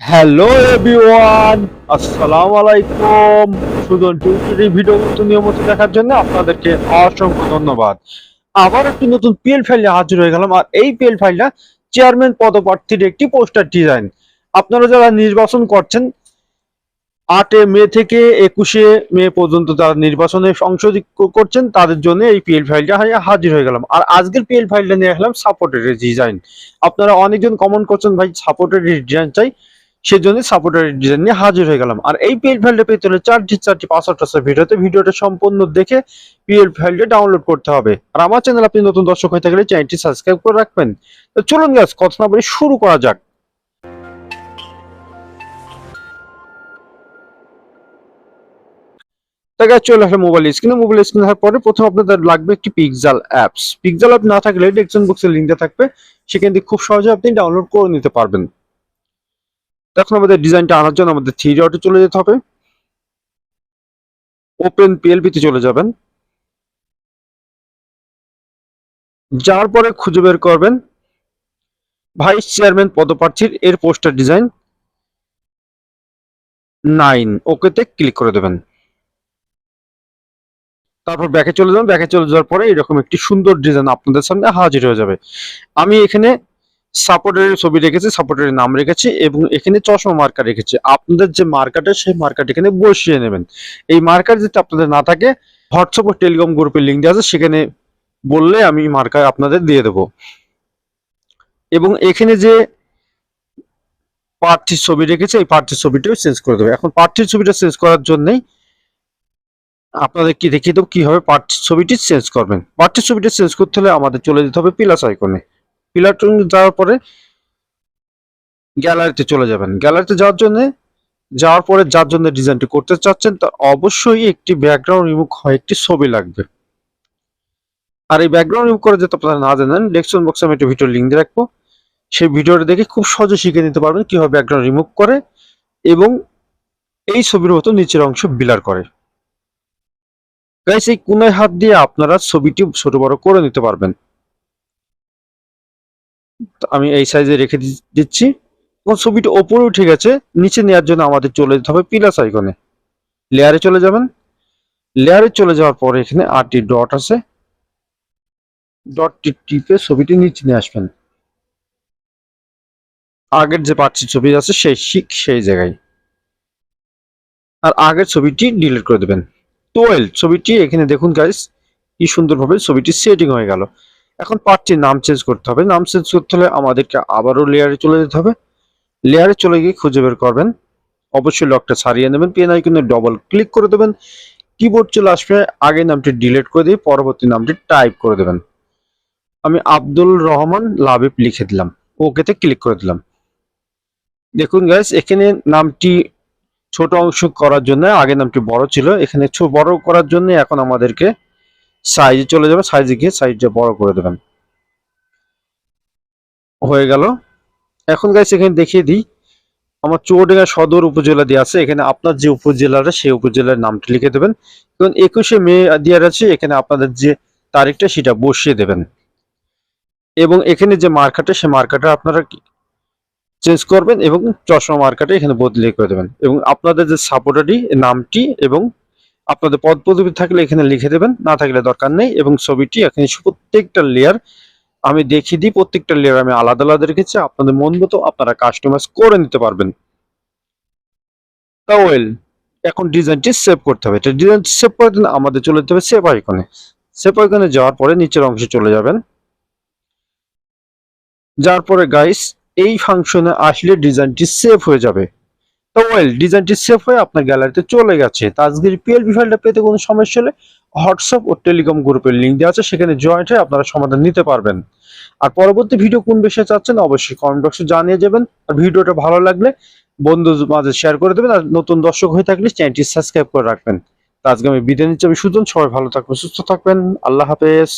Hello everyone আসসালামু আলাইকুম Sudan tutorial video মতো নিয়মিত দেখার জন্য আপনাদেরকে অসংখ্য ধন্যবাদ। আবার একটি নতুন পিএল ফাইলে হাজির হয়ে গেলাম, আর এই পিএল ফাইলটা চেয়ারম্যান পদপ্রার্থীর একটি পোস্টার ডিজাইন আপনারা যারা নির্বাচন করছেন, আটে মে থেকে একুশে মে পর্যন্ত যারা নির্বাচনে সংশোধিত করছেন, তাদের জন্য এই পিএল ফাইলটা হাজির হয়ে গেলাম। আর আজকের পিএল ফাইলটা নিয়ে আসলাম সাপোর্টের ডিজাইন আপনারা অনেকজন কমেন্ট করছেন, ভাই সাপোর্টের ডিজাইন চাই। সেজন্য সাপোর্টার ডিজাইন নিয়ে হাজির হয়ে গেলাম। আর এই পিএল ফাইলটা পেতে হলে চারটি চারটি পাসওয়ার্ড আছে ভিডিওতে ভিডিওটা সম্পূর্ণ দেখে পিএল ফাইলটা ডাউনলোড করতে হবে। আর আমার চ্যানেল আপনি নতুন দর্শক হয়ে থাকলে চ্যানেলটি সাবস্ক্রাইব করে রাখবেন। তো চলুন গাছ কথা না বলে শুরু করা যাক। চলে আসলে মোবাইল স্ক্রিনে মোবাইল স্ক্রিনে আসার পরে প্রথম আপনাদের লাগবে একটি পিক্সেল অ্যাপস পিক্সেল অ্যাপ না থাকলে ডেসক্রিপশন বক্সের লিঙ্কটা থাকবে। সেখান থেকে খুব সহজে আপনি ডাউনলোড করে নিতে পারবেন। এখন আমাদের ডিজাইনটা আনার জন্য আমাদের থ্রি ডটে চলে যেতে হবে। ওপেন পিএলপি তে চলে যাবেন। যার পরে খুঁজে বের করবেন ভাইস চেয়ারম্যান পদপ্রার্থীর এর পোস্টার ডিজাইন নাইন ওকেতে ক্লিক করে দেবেন। তারপর ব্যাকে চলে যাবেন ব্যাকে চলে যাওয়ার পরে এরকম একটি সুন্দর ডিজাইন আপনাদের সামনে হাজির হয়ে যাবে। আমি এখানে সাপোর্টের ছবি রেখেছি সাপোর্টের নাম রেখেছি এবং এখানে চশমা মার্কার রেখেছি। আপনাদের যে মার্কাটা সেই মার্কাট এখানে বসিয়ে নেবেন। এই মার্কার যদি আপনাদের না থাকে হোয়াটসঅ্যাপ ও টেলিকম গ্রুপের লিঙ্ক দেওয়া আছে, সেখানে বললে আমি মার্কার আপনাদের দিয়ে দেব। এবং এখানে যে প্রার্থীর ছবি রেখেছে, এই প্রার্থীর ছবিটাও চেঞ্জ করে দেবে। এখন প্রার্থীর ছবিটা চেঞ্জ করার জন্যই আপনাদের কি দেখিয়ে দেবো, কীভাবে প্রার্থীর ছবিটি চেঞ্জ করবেন। প্রার্থীর ছবিটা চেঞ্জ করতে হলে আমাদের চলে যেতে হবে প্লাস আইকনে পিলাটন যাওয়ার পরে গ্যালারিতে চলে যাবেন। গ্যালারিতে যাওয়ার জন্য, যাওয়ার পরে যার জন্য ডিজাইনটি করতে চাচ্ছেন তার অবশ্যই একটি ব্যাকগ্রাউন্ড রিমুভ হয়, একটি ছবি লাগবে। আর এই ব্যাকগ্রাউন্ড রিমুভ করে যাতে আপনারা না জানেন ডেসক্রিপশন বক্সে আমি একটা ভিডিও লিঙ্ক দিয়ে রাখব। সেই ভিডিওটা দেখে খুব সহজে শিখে নিতে পারবেন কীভাবে ব্যাকগ্রাউন্ড রিমুভ করে এবং এই ছবির মতো নিচের অংশ বিলার করে। গাইস এই কোনায় হাত দিয়ে আপনারা ছবিটি ছোট বড় করে নিতে পারবেন। তো আমি এই সাইজে রেখে দিচ্ছি। এবং ছবিটা ওপরে উঠে গেছে নিচে নেওয়ার জন্য আমাদের চলে যেতে হবে প্লাস আইকনে। লেয়ারে চলে যাবেন। লেয়ারে চলে যাওয়ার পরে এখানে আটটি ডট আছে। ডটটি টিপে ছবিটি নিচে নিয়ে আসবেন। আগের যে পাঁচটি ছবি আছে, সেই ঠিক সেই জায়গায়। আর আগের ছবিটি ডিলিট করে দেবেন। টুয়েলভ ছবিটি, এখানে দেখুন গাইস কি সুন্দরভাবে ছবিটি সেটিং হয়ে গেল। এখন পার্টটির নাম চেঞ্জ করতে হবে। নাম চেঞ্জ করতে হলে আমাদেরকে আবারও লেয়ারে চলে যেতে হবে। লেয়ারে চলে গিয়ে খুঁজে বের করবেন। অবশ্যই লকটা ছাড়িয়ে নেবেন। পেন আইকনে ডবল ক্লিক করে দেবেন। কিবোর্ড চলে আসবে। আগে নামটি ডিলিট করে দিয়ে পরবর্তী নামটি টাইপ করে দেবেন। আমি আব্দুল রহমান লাবিব লিখে দিলাম। ওকেতে ক্লিক করে দিলাম। দেখুন গাইস এখানে নামটি ছোট অংশ করার জন্য আগে নামটি বড় ছিল। এখানে বড় করার জন্য এখন আমাদেরকে সাইজে চলে যাবে, সাইজে গিয়ে সাইজটা বড় করে দেবেন। হয়ে গেল। এখন গাইস এখানে দেখিয়ে দিই, আমার চৌডাঙ্গা সদর উপজেলা দিয়ে আছে। এখানে আপনার যে উপজেলাটা, সেই উপজেলার নামটা লিখে দেবেন। এবং একুশে মে দেওয়ার আছে, এখানে আপনাদের যে তারিখটা, সেটা বসিয়ে দেবেন। এবং এখানে যে মার্কাটা সেই মার্কাটা আপনারা চেঞ্জ করবেন এবং চশমা মার্কাটা এখানে বদলে করে দেবেন। এবং আপনাদের যে সাপোর্টারই নামটি এবং আপনাদের পদ পদবি থাকলে এখানে লিখে দেবেন, না থাকলে দরকার নেই এবং ছবিটি এখানে প্রত্যেকটা লেয়ার আমি দেখিয়ে দিই, প্রত্যেকটা লেয়ার আমি আলাদা আলাদা রেখেছি, আপনাদের মন মতো আপনারা কাস্টমাইজ করে নিতে পারবেন। তা ওয়েল এখন ডিজাইনটি সেভ করতে হবে। এটা ডিজাইন সেভ করার জন্য আমাদের চলে যেতে হবে সেভ আইকনে সেভ আইকনে যাওয়ার পরে নিচের অংশে চলে যাবেন। যার পরে গাইস এই ফাংশনে আসলে ডিজাইনটি সেভ হয়ে যাবে। তো ওয়েল ডিজাইনটি সেভ হয়ে আপনার গ্যালারিতে চলে গেছে। তো আজকের পিএলপি ফাইলটা পেতে কোনো সমস্যা হলে হোয়াটসঅ্যাপ ও টেলিকম গ্রুপের লিঙ্ক দেওয়া আছে, সেখানে জয়েন্ট হয়ে আপনারা সমাধান নিতে পারবেন। আর পরবর্তী ভিডিও কোন বিষয়ে চাচ্ছেন অবশ্যই কমেন্ট বক্সে জানিয়ে যাবেন আর ভিডিওটা ভালো লাগলে বন্ধু মাঝে শেয়ার করে দেবেন। আর নতুন দর্শক হয়ে থাকলে চ্যানেলটি সাবস্ক্রাইব করে রাখবেন। তো আজকে আমি বিদায় নিচ্ছি। আমি সুজন, সবাই ভালো থাকবেন, সুস্থ থাকবেন। আল্লাহ হাফেজ।